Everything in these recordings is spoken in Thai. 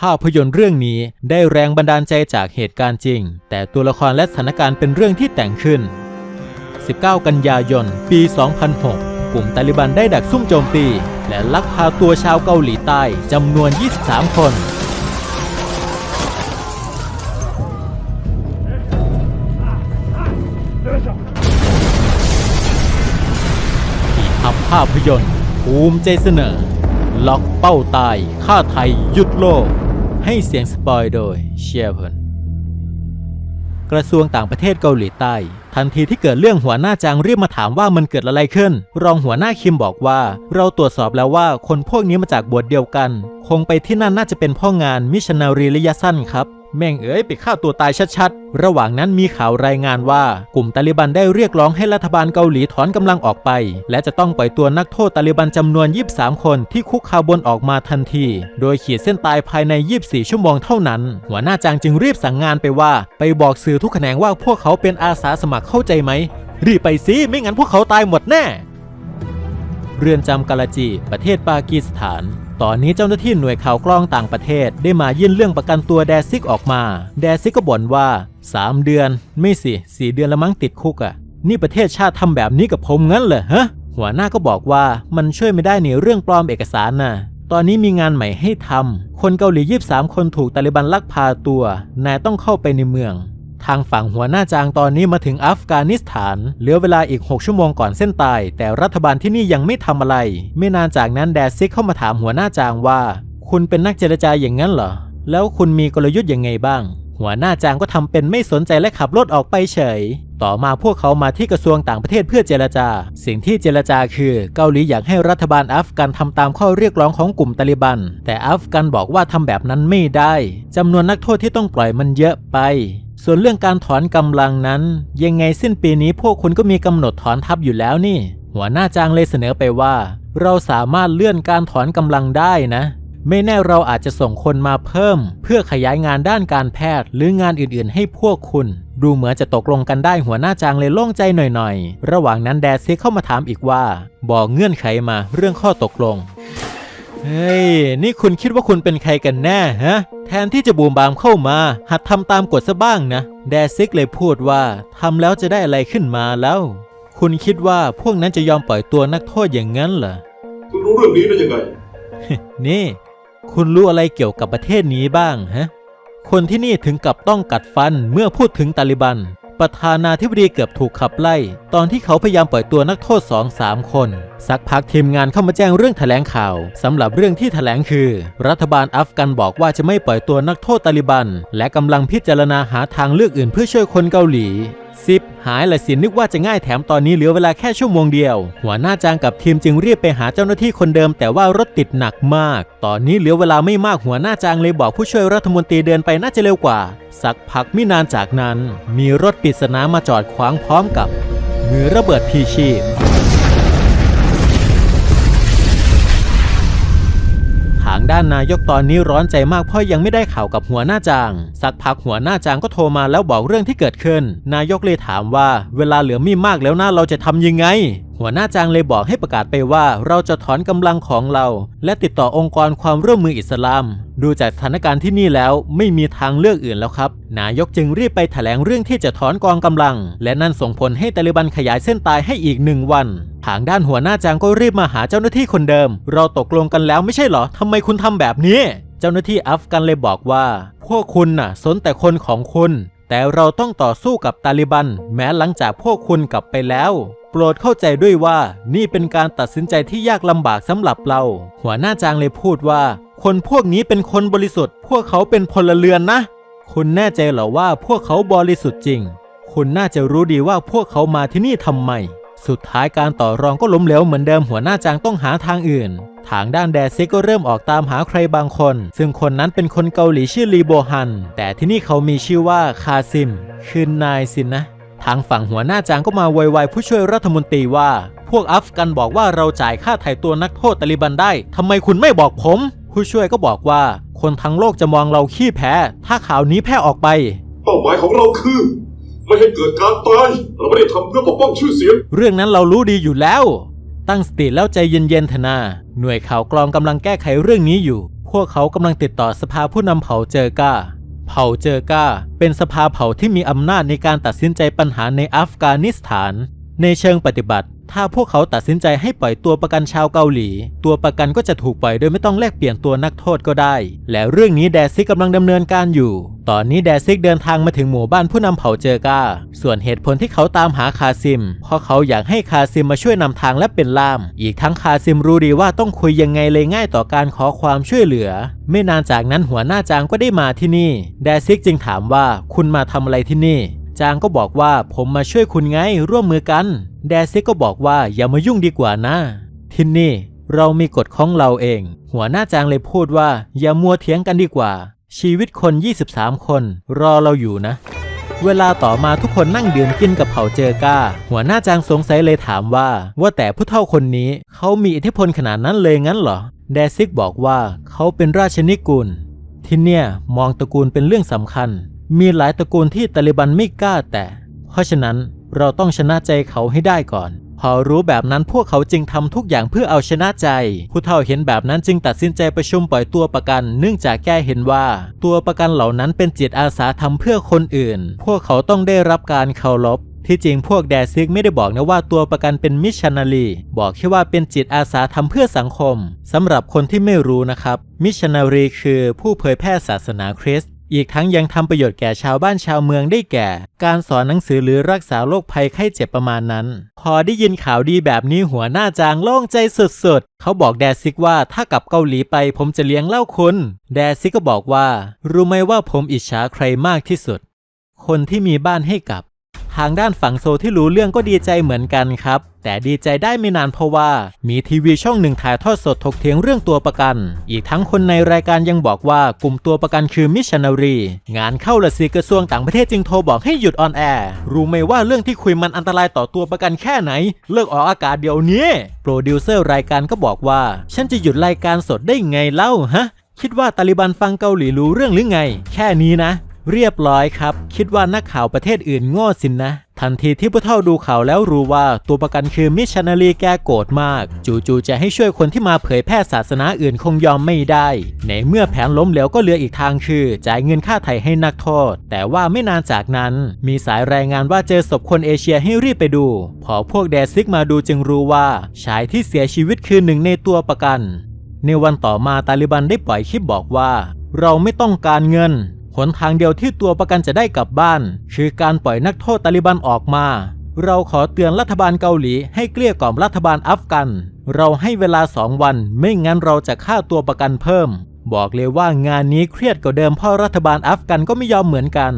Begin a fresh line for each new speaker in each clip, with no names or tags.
ภาพยนตร์เรื่องนี้ได้แรงบันดาลใจจากเหตุการณ์จริง แต่ตัวละครและสถานการณ์เป็นเรื่องที่แต่งขึ้น 19 กันยายน ปี 2006 กลุ่มตาลิบันได้ดักซุ่มโจมตี และลักพาตัวชาวเกาหลีใต้จำนวน 23 คน ที่ทำภาพยนตร์ภูมิใจเสนอ ล็อกเป้าตายฆ่าไทยยุดโลก ให้เสียงสปอยโดยเชียร์เพนกระทรวงต่างประเทศเกาหลีใต้ ทันทีที่เกิดเรื่องหัวหน้าจางรีบมาถามว่ามันเกิดอะไรขึ้น รองหัวหน้าคิมบอกว่า เราตรวจสอบแล้วว่าคนพวกนี้มาจากบทเดียวกัน คงไปที่นั่นน่าจะเป็นพ่องานมิชนารีระยะสั้นครับ แม่งเอ๋ยไปฆ่าตัวตายชัดๆ ระหว่างนั้นมีข่าวรายงานว่ากลุ่มตาลิบันได้เรียกร้องให้รัฐบาลเกาหลีถอนกำลังออกไป และจะต้องปล่อยตัวนักโทษตาลิบันจำนวน 23 คนที่คุกคาบนออกมาทันที โดยขีดเส้นตายภายใน 24 ชั่วโมงเท่านั้น หัวหน้าจางจึงรีบสั่งงานไปว่า ไปบอกสื่อทุกแขนงว่าพวกเขาเป็นอาสาสมัครเข้าใจไหม รีบไปสิไม่งั้นพวกเขาตายหมดแน่ เรือนจำกาลาจี ประเทศปากีสถาน ตอนนี้เจ้าหน้าที่หน่วยข่าวกล้องต่างประเทศได้มายื่นเรื่องประกันตัวแดซิกออกมา แดซิกก็บ่นว่า 3 เดือน ไม่สิ4เดือนละมั้งติดคุกอะ่ะ นี่ประเทศชาติทำแบบนี้กับผมงั้นเหรอฮะ หัวหน้าก็บอกว่ามันช่วยไม่ได้ในเรื่องปลอมเอกสารน่ะ ตอนนี้มีงานใหม่ให้ทำคนเกาหลี23คนถูกตาลิบันลักพาตัว นายต้องเข้าไปในเมือง ทางฝั่งหัวหน้าจางตอนนี้มาถึงอัฟกานิสถานเหลือเวลาอีก 6 ชั่วโมงก่อนเส้นตาย แต่รัฐบาลที่นี่ยังไม่ทำอะไร ไม่นานจากนั้นแดซิกเข้ามาถามหัวหน้าจางว่า คุณเป็นนักเจรจาอย่างนั้นเหรอ แล้วคุณมีกลยุทธ์ยังไงบ้าง หัวหน้าจางก็ทำเป็นไม่สนใจและขับรถออกไปเฉย ต่อมาพวกเขามาที่กระทรวงต่างประเทศเพื่อเจรจา สิ่งที่เจรจาคือเกาหลีอยากให้รัฐบาลอัฟกันทำตามข้อเรียกร้องของกลุ่มตาลิบัน แต่อัฟกันบอกว่าทำแบบนั้นไม่ได้จำนวนนักโทษที่ต้องปล่อยมันเยอะไป ส่วนเรื่องการถอนกำลังนั้น ยังไงสิ้นปีนี้พวกคุณก็มีกำหนดถอนทัพอยู่แล้วนี่ หัวหน้าจางเลยเสนอไปว่า เราสามารถเลื่อนการถอนกำลังได้นะ ไม่แน่เราอาจจะส่งคนมาเพิ่ม เพื่อขยายงานด้านการแพทย์ หรืองานอื่นๆ ให้พวกคุณ ดูเหมือนจะตกลงกันได้หัวหน้าจางเลยโล่งใจหน่อยๆ ระหว่างนั้นแดซิเข้ามาถามอีกว่า บอกเงื่อนไขมาเรื่องข้อตกลง เฮ้ย นี่คุณคิดว่าคุณเป็นใครกันแน่ฮะ แทนที่จะบูมบามเข้ามา หัดทำตามกฎซะบ้างนะ แดซิกเลยพูดว่าทำแล้วจะได้อะไรขึ้นมาแล้ว คุณคิดว่าพวกนั้นจะยอมปล่อยตัวนักโทษอย่างนั้นเหรอ
คุณรู้เรื่องนี้ได้ยังไง
นี่ คุณรู้อะไรเกี่ยวกับประเทศนี้บ้างฮะ คนที่นี่ถึงกับต้องกัดฟันเมื่อพูดถึงตาลิบัน ประธานาธิบดีเกือบถูกขับไล่ ตอนที่เขาพยายามปล่อยตัวนักโทษสองสามคน สักพักทีมงานเข้ามาแจ้งเรื่องแถลงข่าวสำหรับเรื่องที่แถลงคือ รัฐบาลอัฟกันบอกว่าจะไม่ปล่อยตัวนักโทษตาลิบัน และกำลังพิจารณาหาทางเลือกอื่นเพื่อช่วยคนเกาหลี ซิปหายละสินึกว่าจะง่ายแถมตอนนี้เหลือเวลาแค่ชั่วโมงเดียว หัวหน้าจางกับทีมจึงรีบไปหาเจ้าหน้าที่คนเดิม แต่ว่ารถติดหนักมาก ตอนนี้เหลือเวลาไม่มากหัวหน้าจางเลยบอกผู้ช่วยรัฐมนตรีเดินไปน่าจะเร็วกว่า สักพักไม่นานจากนั้น มีรถปริศนามาจอดขวางพร้อมกับ มือระเบิดพีชีพ ด้านนายกตอนนี้ร้อนใจมากเพราะยังไม่ได้ข่าวกับหัวหน้าจาง สักพักหัวหน้าจางก็โทรมาแล้วบอกเรื่องที่เกิดขึ้น นายกเลยถามว่า เวลาเหลือไม่มากแล้วนะเราจะทำยังไง หัวหน้าจางเลยบอกให้ประกาศไปว่า เราจะถอนกำลังของเรา และติดต่อองค์กรความร่วมมืออิสลาม ดูจากสถานการณ์ที่นี่แล้วไม่มีทางเลือกอื่นแล้วครับ นายกจึงรีบไปแถลงเรื่องที่จะถอนกองกำลัง และนั่นส่งผลให้ตาลิบันขยายเส้นตายให้อีกหนึ่งวัน ทางด้านหัวหน้าจางก็รีบมาหาเจ้าหน้าที่คนเดิม เราตกลงกันแล้วไม่ใช่เหรอทำไมคุณทำแบบนี้ เจ้าหน้าที่อัฟกันเลยบอกว่า พวกคุณน่ะ สนแต่คนของคุณ แต่เราต้องต่อสู้กับตาลิบัน แม้หลังจากพวกคุณกลับไปแล้ว โปรดเข้าใจด้วยว่า นี่เป็นการตัดสินใจที่ยากลำบากสำหรับเรา หัวหน้าจางเลยพูดว่า คนพวกนี้เป็นคนบริสุทธิ์ พวกเขาเป็นพลเรือนนะ คุณแน่ใจเหรอว่าพวกเขาบริสุทธิ์จริง คุณน่าจะรู้ดีว่าพวกเขามาที่นี่ทำไม สุดท้ายการต่อรองก็ล้มเหลวเหมือนเดิมหัวหน้าจางต้องหาทางอื่น ทางด้านแดซิกก็เริ่มออกตามหาใครบางคน ซึ่งคนนั้นเป็นคนเกาหลีชื่อลีโบฮัน แต่ที่นี่เขามีชื่อว่าคาซิม คือนายสินนะ ทางฝั่งหัวหน้าจางก็มาโวยวายผู้ช่วยรัฐมนตรีว่า พวกอัฟกันบอกว่าเราจ่ายค่าไถ่ตัวนักโทษตาลิบันได้ทำไมคุณไม่บอกผม ผู้ช่วยก็บอกว่า คนทั้งโลกจะมองเราขี้แพ้ ถ้าข่าวนี้แพร่ออกไป
เป้าหมายของเราคือ ไม่ให้เกิดการตาย เราไม่ได้ทำเพื่อปกป้องชื่อเสียง
เรื่องนั้นเรารู้ดีอยู่แล้ว ตั้งสติแล้วใจเย็นๆเถอะนา หน่วยข่าวกรองกำลังแก้ไขเรื่องนี้อยู่ พวกเขากำลังติดต่อสภาผู้นำเผ่าเจอก้า เผ่าเจอก้า เป็นสภาเผ่าที่มีอำนาจในการตัดสินใจปัญหาในอัฟกานิสถาน ในเชิงปฏิบัติ ถ้าพวกเขาตัดสินใจให้ปล่อยตัวประกันชาวเกาหลี ตัวประกันก็จะถูกปล่อยโดยไม่ต้องแลกเปลี่ยนตัวนักโทษก็ได้ และเรื่องนี้แดซิกกำลังดำเนินการอยู่ ตอนนี้แดซิกเดินทางมาถึงหมู่บ้านผู้นำเผ่าเจอกา ส่วนเหตุผลที่เขาตามหาคาซิม เพราะเขาอยากให้คาซิมมาช่วยนำทางและเป็นล่าม อีกทั้งคาซิมรู้ดีว่าต้องคุยยังไงเลยง่ายต่อการขอความช่วยเหลือ ไม่นานจากนั้นหัวหน้าจางก็ได้มาที่นี่ แดซิกจึงถามว่าคุณมาทำอะไรที่นี่ จางก็บอกว่าผมมาช่วยคุณไงร่วมมือกัน แดซิกก็บอกว่าอย่ามายุ่งดีกว่านะที่นี่เรามีกฎของเราเอง หัวหน้าจางเลยพูดว่าอย่ามัวเถียงกันดีกว่า ชีวิตคน 23 คน รอเราอยู่นะ เวลาต่อมาทุกคนนั่งดื่มกินกับเผ่าเจอก้า หัวหน้าจางสงสัยเลยถามว่า ว่าแต่ผู้เฒ่าคนนี้เขามีอิทธิพลขนาดนั้นเลยงั้นเหรอ แดซิกบอกว่าเขาเป็นราชนิกูลที่เนี่ยมองตระกูลเป็นเรื่องสำคัญ มีหลายตระกูลที่ตาลิบันไม่กล้าแต่ เพราะฉะนั้นเราต้องชนะใจเขาให้ได้ก่อน อรู้แบบนั้นพวกเขาจึงทำทุกอย่างเพื่อเอาชนะใจ ผู้เฒ่าเห็นแบบนั้นจึงตัดสินใจประชุมปล่อยตัวประกัน เนื่องจากแกเห็นว่า ตัวประกันเหล่านั้นเป็นจิตอาสาทำเพื่อคนอื่น พวกเขาต้องได้รับการเคารพที่จริงพวกแดซิกไม่ได้บอกนะว่าตัวประกันเป็นมิชชันนารี บอกแค่ว่าเป็นจิตอาสาทำเพื่อสังคมสำหรับคนที่ไม่รู้นะครับ มิชชันนารีคือผู้เผยแพร่ศาสนาคริสต์ อีกทั้งยังทำประโยชน์แก่ชาวบ้านชาวเมืองได้แก่ การสอนหนังสือหรือรักษาโรคภัยไข้เจ็บประมาณนั้น พอได้ยินข่าวดีแบบนี้หัวหน้าจางโล่งใจสุดๆ เขาบอกแดซิกว่าถ้ากลับเกาหลีไปผมจะเลี้ยงเล่าคุณ แดซิกก็บอกว่า รู้ไหมว่าผมอิจฉาใครมากที่สุด คนที่มีบ้านให้กลับ ทางด้านฝั่งโซที่รู้เรื่องก็ดีใจเหมือนกันครับ แต่ดีใจได้ไม่นานเพราะว่า มีทีวีช่องหนึ่งถ่ายทอดสดถกเถียงเรื่องตัวประกัน อีกทั้งคนในรายการยังบอกว่ากลุ่มตัวประกันคือมิชชันนารี งานเข้าละสิกระทรวงต่างประเทศจึงโทรบอกให้หยุดออนแอร์รู้ไหมว่าเรื่องที่คุยมันอันตรายต่อตัวประกันแค่ไหน เลิกออกอากาศเดี๋ยวนี้โปรดิวเซอร์รายการก็บอกว่า ฉันจะหยุดรายการสดได้ไงเล่าฮะคิดว่าตาลิบันฟังเกาหลีรู้เรื่องหรือไง แค่นี้นะ เรียบร้อยครับ คิดว่านักข่าวประเทศอื่นโง่สินนะ ทันทีที่ผู้เฒ่าดูข่าวแล้วรู้ว่าตัวประกันคือมิชชันนารีแกโกรธมาก จู่ๆจะให้ช่วยคนที่มาเผยแพร่ศาสนาอื่นคงยอมไม่ได้ ในเมื่อแผนล้มเหลวก็เหลืออีกทางคือ จ่ายเงินค่าไถ่ให้นักโทษ แต่ว่าไม่นานจากนั้น มีสายรายงานว่าเจอศพคนเอเชียให้รีบไปดู พอพวกแดซิกมาดูจึงรู้ว่าชายที่เสียชีวิตคือหนึ่งในตัวประกัน ในวันต่อมาตาลิบันได้ปล่อยคลิปบอกว่า เราไม่ต้องการเงิน หนทางเดียวที่ตัวประกันจะได้กลับบ้าน คือการปล่อยนักโทษตาลิบันออกมา เราขอเตือนรัฐบาลเกาหลีให้เกลี้ยกล่อมรัฐบาลอัฟกัน เราให้เวลาสองวันไม่งั้นเราจะฆ่าตัวประกันเพิ่ม บอกเลยว่างานนี้เครียดกว่าเดิมเพราะรัฐบาลอัฟกันก็ไม่ยอมเหมือนกัน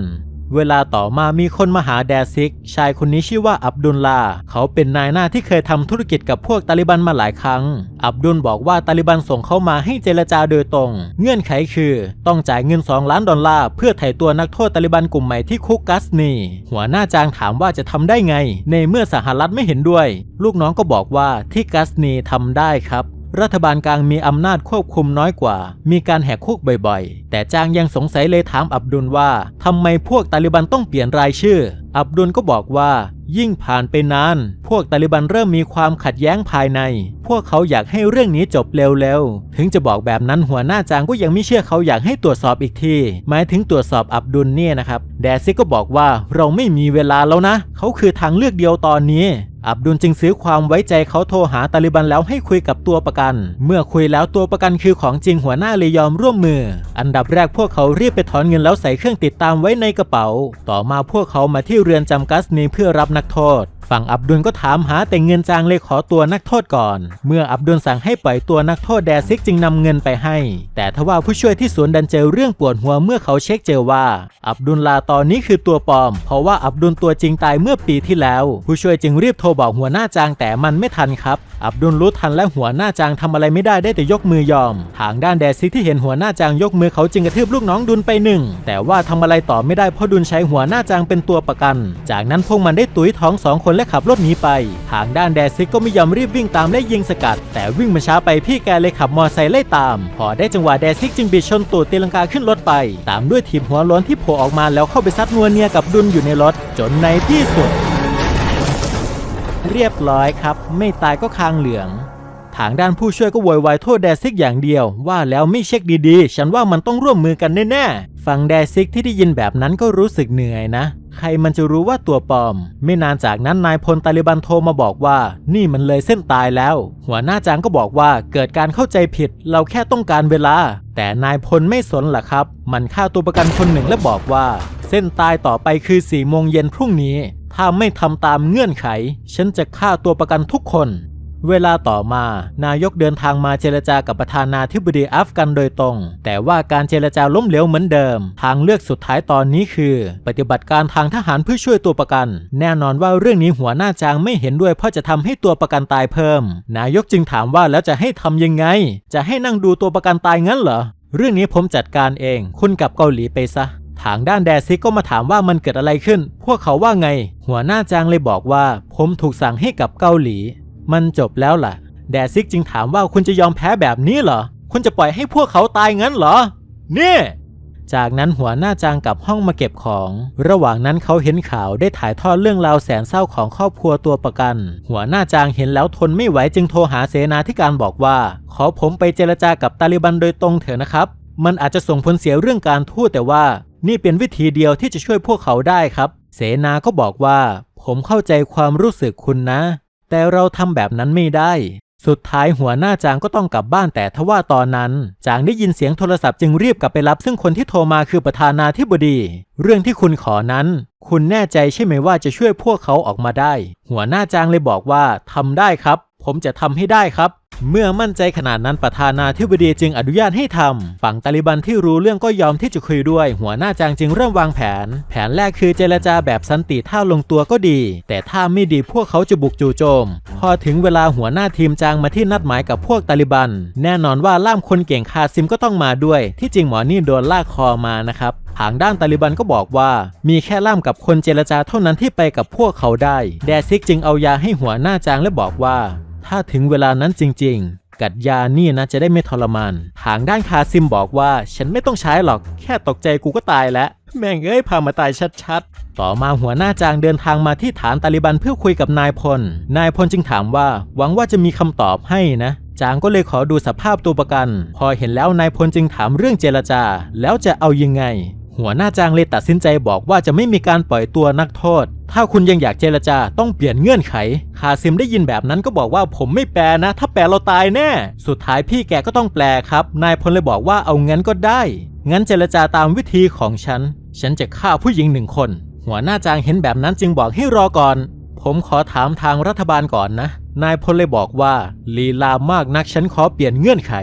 เวลาต่อมามีคนมาหาแดซิก ชายคนนี้ชื่อว่าอับดุลลา เขาเป็นนายหน้าที่เคยทำธุรกิจกับพวกตาลิบันมาหลายครั้ง อับดุลบอกว่าตาลิบันส่งเขามาให้เจรจาโดยตรง เงื่อนไขคือ ต้องจ่ายเงิน 2 ล้านดอลลาร์เพื่อไถ่ตัวนักโทษตาลิบันกลุ่มใหม่ที่คุกกัสนี หัวหน้าจางถามว่าจะทำได้ไง ในเมื่อสหรัฐไม่เห็นด้วย ลูกน้องก็บอกว่าที่กัสนีทำได้ครับ รัฐบาลกลางมีอำนาจควบคุมน้อยกว่า มีการแหกคุกบ่อยๆ แต่จางยังสงสัยเลยถามอับดุลว่าทำไมพวกตาลิบันต้องเปลี่ยนรายชื่อ อับดุลก็บอกว่า ยิ่งผ่านไปนาน พวกตาลิบันเริ่มมีความขัดแย้งภายใน พวกเขาอยากให้เรื่องนี้จบเร็วๆ ถึงจะบอกแบบนั้นหัวหน้าจางก็ยังไม่เชื่อเขาอยากให้ตรวจสอบอีกที หมายถึงตรวจสอบอับดุลเนี่ยนะครับ แดซิกก็บอกว่าเราไม่มีเวลาแล้วนะ เขาคือทางเลือกเดียวตอนนี้อับดุลจึงซื้อความไว้ใจเขาโทรหาตาลิบันแล้วให้คุยกับตัวประกัน เมื่อคุยแล้วตัวประกันคือของจริงหัวหน้าเลยยอมร่วมมือ อันดับแรกพวกเขารีบไปถอนเงินแล้วใส่เครื่องติดตามไว้ในกระเป๋า ต่อมาพวกเขามาที่เรือนจำกัสนีเพื่อรับนักโทษ ฝั่งอับดุลก็ถามหาแต่เงินจางเลยขอตัวนักโทษก่อน เมื่ออับดุลสั่งให้ปล่อยตัวนักโทษแดซิกจึงนำเงินไปให้ แต่ทว่าผู้ช่วยที่สวนดันเจอเรื่องปวดหัวเมื่อเขาเช็คเจอว่า อับดุลลาตอนนี้คือตัวปลอม เพราะว่าอับดุลตัวจริงตายเมื่อปีที่แล้ว ผู้ช่วยจึงรีบโทรบอกหัวหน้าจางแต่มันไม่ทันครับ อับดุลรู้ทันและหัวหน้าจางทำอะไรไม่ได้ได้แต่ยกมือยอม ทางด้านแดซิกที่เห็นหัวหน้าจางยกมือเขาจึงกระทืบลูกน้องดุลไปหนึ่งแต่ว่าทำอะไรต่อไม่ได้เพราะดุลใช้หัวหน้าจางเป็นตัวประกัน จากนั้นพวกมันได้ตุ้ยท้องสองคนและขับรถหนีไป ทางด้านแดซิกก็ไม่ยอมรีบวิ่งตามและยิงสกัด แต่วิ่งมาช้าไปพี่แกเลยขับมอไซค์ไล่ตาม พอได้จังหวะแดซิกจึงบิดชนตูดตีลังกาขึ้นรถไป ตามด้วยทีมหัวล้นที่โผล่ออกมาแล้วเข้าไปซัดนัวเนียกับดุลอยู่ในรถ จนในที่สุด เรียบร้อยครับ ไม่ตายก็คางเหลืองทางด้านผู้ช่วยก็โวยวายโทษแดซิกอย่างเดียว ว่าแล้วไม่เช็คดีๆ ฉันว่ามันต้องร่วมมือกันแน่ๆ ฟังแดซิกที่ได้ยินแบบนั้นก็รู้สึกเหนื่อยนะ ใครมันจะรู้ว่าตัวปลอม ไม่นานจากนั้นนายพลตาลิบันโทรมาบอกว่า นี่มันเลยเส้นตายแล้ว หัวหน้าจางก็บอกว่าเกิดการเข้าใจผิด เราแค่ต้องการเวลา แต่นายพลไม่สนล่ะครับ มันฆ่าตัวประกันคนหนึ่งและบอกว่า เส้นตายต่อไปคือ4ี่โมงเย็นพรุ่งนี้ ถ้าไม่ทำตามเงื่อนไข ฉันจะฆ่าตัวประกันทุกคน เวลาต่อมา นายกเดินทางมาเจรจากับประธานาธิบดีอัฟกันโดยตรง แต่ว่าการเจรจาล้มเหลวเหมือนเดิม ทางเลือกสุดท้ายตอนนี้คือ ปฏิบัติการทางทหารเพื่อช่วยตัวประกัน แน่นอนว่าเรื่องนี้หัวหน้าจางไม่เห็นด้วยเพราะจะทำให้ตัวประกันตายเพิ่ม นายกจึงถามว่าแล้วจะให้ทำยังไง จะให้นั่งดูตัวประกันตายงั้นเหรอเรื่องนี้ผมจัดการเอง คุณกลับเกาหลีไปซะทางด้านแดซิกก็มาถามว่ามันเกิดอะไรขึ้น พวกเขาว่าไง หัวหน้าจางเลยบอกว่า ผมถูกสั่งให้กลับเกาหลี มันจบแล้วล่ะ แดซิกจึงถามว่าคุณจะยอมแพ้แบบนี้เหรอ คุณจะปล่อยให้พวกเขาตายงั้นเหรอ นี่ จากนั้นหัวหน้าจางกลับห้องมาเก็บของ ระหว่างนั้นเขาเห็นข่าวได้ถ่ายทอดเรื่องราวแสนเศร้าของครอบครัวตัวประกัน หัวหน้าจางเห็นแล้วทนไม่ไหวจึงโทรหาเสนาธิการบอกว่า ขอผมไปเจรจากับตาลิบันโดยตรงเถอะนะครับ มันอาจจะส่งผลเสียเรื่องการทูตแต่ว่า นี่เป็นวิธีเดียวที่จะช่วยพวกเขาได้ครับ เสนาก็บอกว่า ผมเข้าใจความรู้สึกคุณนะ แต่เราทำแบบนั้นไม่ได้ สุดท้ายหัวหน้าจางก็ต้องกลับบ้านแต่ทว่าตอนนั้น จางได้ยินเสียงโทรศัพท์จึงรีบกลับไปรับซึ่งคนที่โทรมาคือประธานาธิบดี เรื่องที่คุณขอนั้น คุณแน่ใจใช่ไหมว่าจะช่วยพวกเขาออกมาได้ หัวหน้าจางเลยบอกว่าทำได้ครับ ผมจะทำให้ได้ครับ เมื่อมั่นใจขนาดนั้นประธานาธิบดีจึงอนุญาตให้ทำ ฝั่งตาลิบันที่รู้เรื่องก็ยอมที่จะคุยด้วย หัวหน้าจางจึงเริ่มวางแผน แผนแรกคือเจรจาแบบสันติถ้าลงตัวก็ดี แต่ถ้าไม่ดีพวกเขาจะบุกจู่โจม พอถึงเวลาหัวหน้าทีมจางมาที่นัดหมายกับพวกตาลิบัน แน่นอนว่าล่ามคนเก่งคาซิมก็ต้องมาด้วย ที่จริงหมอนี่โดนลากคอมานะครับทางด้านตาลิบันก็บอกว่า มีแค่ล่ามกับคนเจรจาเท่านั้นที่ไปกับพวกเขาได้ แดซิกจึงเอายาให้หัวหน้าจางและบอกว่า ถ้าถึงเวลานั้นจริง ๆ กัดยานี่นะจะได้ไม่ทรมาน ทางด้านคาซิมบอกว่า ฉันไม่ต้องใช้หรอก แค่ตกใจกูก็ตายแล้ว แม่งเอ้ยพามาตายชัดๆ ต่อมาหัวหน้าจางเดินทางมาที่ฐานตาลิบันเพื่อคุยกับนายพล นายพลจึงถามว่าหวังว่าจะมีคำตอบให้นะจางก็เลยขอดูสภาพตัวประกัน พอเห็นแล้วนายพลจึงถามเรื่องเจรจา แล้วจะเอายังไง หัวหน้าจางเลยตัดสินใจบอกว่าจะไม่มีการปล่อยตัวนักโทษ ถ้าคุณยังอยากเจรจาต้องเปลี่ยนเงื่อนไข คาซิมได้ยินแบบนั้นก็บอกว่าผมไม่แปลนะ ถ้าแปลเราตายแน่ สุดท้ายพี่แกก็ต้องแปลครับ นายพลเลยบอกว่าเอางั้นก็ได้ งั้นเจรจาตามวิธีของฉัน ฉันจะฆ่าผู้หญิงหนึ่งคน หัวหน้าจางเห็นแบบนั้นจึงบอกให้รอก่อน ผมขอถามทางรัฐบาลก่อนนะ นายพลเลยบอกว่าลีลามากนักฉันขอเปลี่ยนเงื่อนไข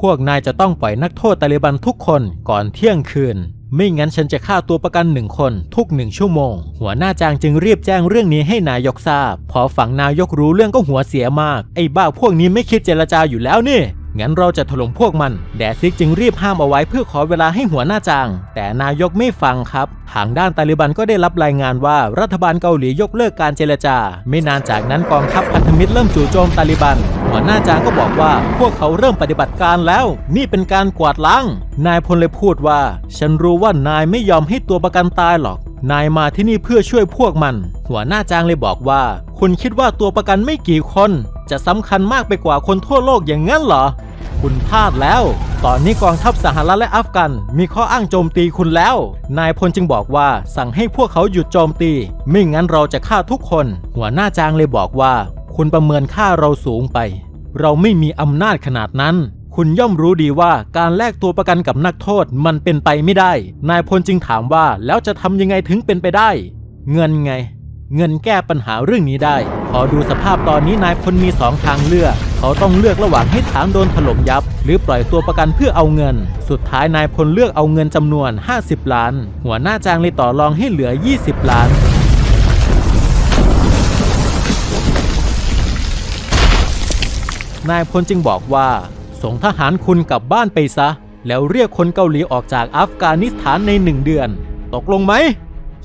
พวกนายจะต้องปล่อยนักโทษตาลิบันทุกคนก่อนเที่ยงคืน ไม่งั้นฉันจะฆ่าตัวประกันหนึ่งคนทุกหนึ่งชั่วโมง หัวหน้าจางจึงรีบแจ้งเรื่องนี้ให้นายกทราบ พอฝั่งนายกรู้เรื่องก็หัวเสียมาก ไอ้บ้าพวกนี้ไม่คิดเจรจาอยู่แล้วนี่ งั้นเราจะถล่มพวกมัน แดซิกจึงรีบห้ามเอาไว้เพื่อขอเวลาให้หัวหน้าจาง แต่นายกไม่ฟังครับ ทางด้านตาลิบันก็ได้รับรายงานว่ารัฐบาลเกาหลียกเลิกการเจรจา ไม่นานจากนั้นกองทัพพันธมิตรเริ่มจู่โจมตาลิบัน หัวหน้าจางก็บอกว่าพวกเขาเริ่มปฏิบัติการแล้ว นี่เป็นการกวาดล้าง นายพลเลยพูดว่า ฉันรู้ว่านายไม่ยอมให้ตัวประกันตายหรอกนายมาที่นี่เพื่อช่วยพวกมัน หัวหน้าจางเลยบอกว่า คุณคิดว่าตัวประกันไม่กี่คน จะสำคัญมากไปกว่าคนทั่วโลกอย่างนั้นเหรอ คุณพลาดแล้ว ตอนนี้กองทัพสหรัฐและอัฟกันมีข้ออ้างโจมตีคุณแล้ว นายพลจึงบอกว่าสั่งให้พวกเขาหยุดโจมตี ไม่งั้นเราจะฆ่าทุกคน หัวหน้าจางเลยบอกว่า คุณประเมินค่าเราสูงไป เราไม่มีอำนาจขนาดนั้นคุณย่อมรู้ดีว่าการแลกตัวประกันกับนักโทษมันเป็นไปไม่ได้ นายพลจึงถามว่าแล้วจะทำยังไงถึงเป็นไปได้ เงินไง เงินแก้ปัญหาเรื่องนี้ได้พอดูสภาพตอนนี้นายพลมีสองทางเลือก เขาต้องเลือกระหว่างให้ฐานโดนถล่มยับ หรือปล่อยตัวประกันเพื่อเอาเงิน สุดท้ายนายพลเลือกเอาเงินจำนวน 50 ล้าน หัวหน้าจางเลยต่อรองให้เหลือ 20 ล้านนายพลจึงบอกว่า ส่งทหารคุณกลับบ้านไปซะ แล้วเรียกคนเกาหลีออกจากอัฟกานิสถานในหนึ่งเดือน ตกลงไหม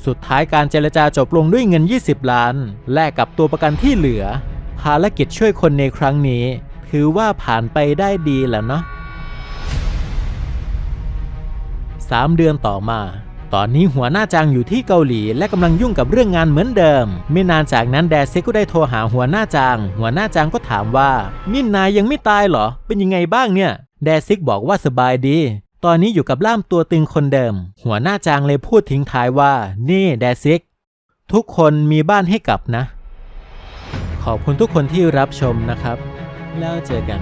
สุดท้ายการเจรจาจบลงด้วยเงิน 20 ล้าน แลกกับตัวประกันที่เหลือ ภารกิจช่วยคนในครั้งนี้ ถือว่าผ่านไปได้ดีแล้วเนาะสามเดือนต่อมา ตอนนี้หัวหน้าจางอยู่ที่เกาหลี และกำลังยุ่งกับเรื่องงานเหมือนเดิม ไม่นานจากนั้นแดซิกก็ได้โทรหาหัวหน้าจาง หัวหน้าจางก็ถามว่ามินนายยังไม่ตายเหรอ เป็นยังไงบ้างเนี่ย แดซิกบอกว่าสบายดี ตอนนี้อยู่กับล่ามตัวตึงคนเดิม หัวหน้าจางเลยพูดทิ้งท้ายว่า นี่แดซิก ทุกคนมีบ้านให้กลับนะ ขอบคุณทุกคนที่รับชมนะครับ แล้วเจอกัน